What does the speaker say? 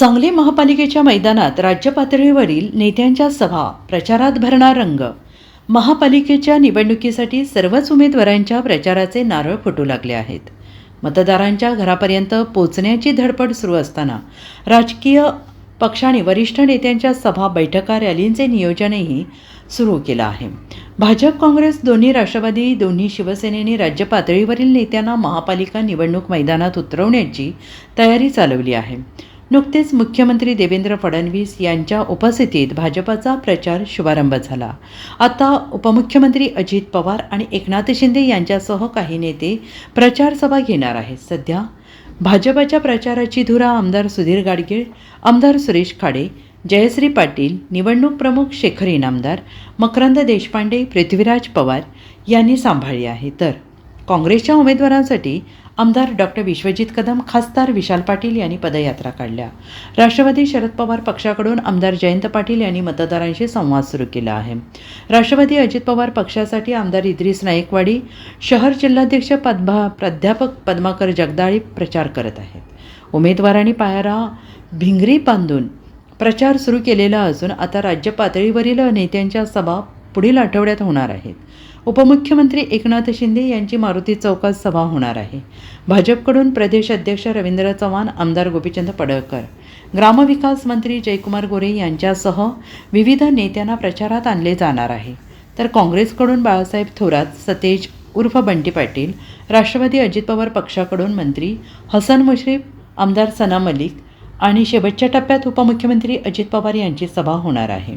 सांगली महापालिकेच्या मैदानात राज्यपातळीवरील नेत्यांच्या सभा प्रचारात भरणार रंग. महापालिकेच्या निवडणुकीसाठी सर्वच उमेदवारांच्या प्रचाराचे नारळ फुटू लागले आहेत. मतदारांच्या घरापर्यंत पोचण्याची धडपड सुरू असताना राजकीय पक्षाने वरिष्ठ नेत्यांच्या सभा बैठका रॅलींचे नियोजनही सुरू केलं आहे. भाजप काँग्रेस दोन्ही राष्ट्रवादी दोन्ही शिवसेनेने राज्य पातळीवरील नेत्यांना महापालिका निवडणूक मैदानात उतरवण्याची तयारी चालवली आहे. नुकतेच मुख्यमंत्री देवेंद्र फडणवीस यांच्या उपस्थितीत भाजपाचा प्रचार शुभारंभ झाला. आता उपमुख्यमंत्री अजित पवार आणि एकनाथ शिंदे यांच्यासह काही नेते प्रचारसभा घेणार आहेत. सध्या भाजपाच्या प्रचाराची धुरा आमदार सुधीर गाडगीळ आमदार सुरेश खाडे जयश्री पाटील निवडणूक प्रमुख शेखर इनामदार मकरंद देशपांडे पृथ्वीराज पवार यांनी सांभाळली आहे. तर काँग्रेसच्या उमेदवारांसाठी आमदार डॉक्टर विश्वजित कदम खासदार विशाल पाटील यांनी पदयात्रा काढल्या. राष्ट्रवादी शरद पवार पक्षाकडून आमदार जयंत पाटील यांनी मतदारांशी संवाद सुरू केला आहे. राष्ट्रवादी अजित पवार पक्षासाठी आमदार इद्रिस नाईकवाडी शहर जिल्हाध्यक्ष पद्मा प्राध्यापक पद्माकर जगदाळी प्रचार करत आहेत. उमेदवारांनी पायारा भिंगरी बांधून प्रचार सुरू केलेला असून आता राज्य पातळीवरील नेत्यांच्या सभा पुढील आठवड्यात होणार आहेत. उपमुख्यमंत्री एकनाथ शिंदे यांची मारुती चौकात सभा होणार आहे. भाजपकडून प्रदेश अध्यक्ष रवींद्र चव्हाण आमदार गोपीचंद पडळकर ग्रामविकास मंत्री जयकुमार गोरे यांच्यासह विविध नेत्यांना प्रचारात आणले जाणार आहे. तर काँग्रेसकडून बाळासाहेब थोरात सतेज उर्फ बंटी पाटील राष्ट्रवादी अजित पवार पक्षाकडून मंत्री हसन मुश्रीफ आमदार सना मलिक आणि शेवटच्या टप्प्यात उपमुख्यमंत्री अजित पवार यांची सभा होणार आहे.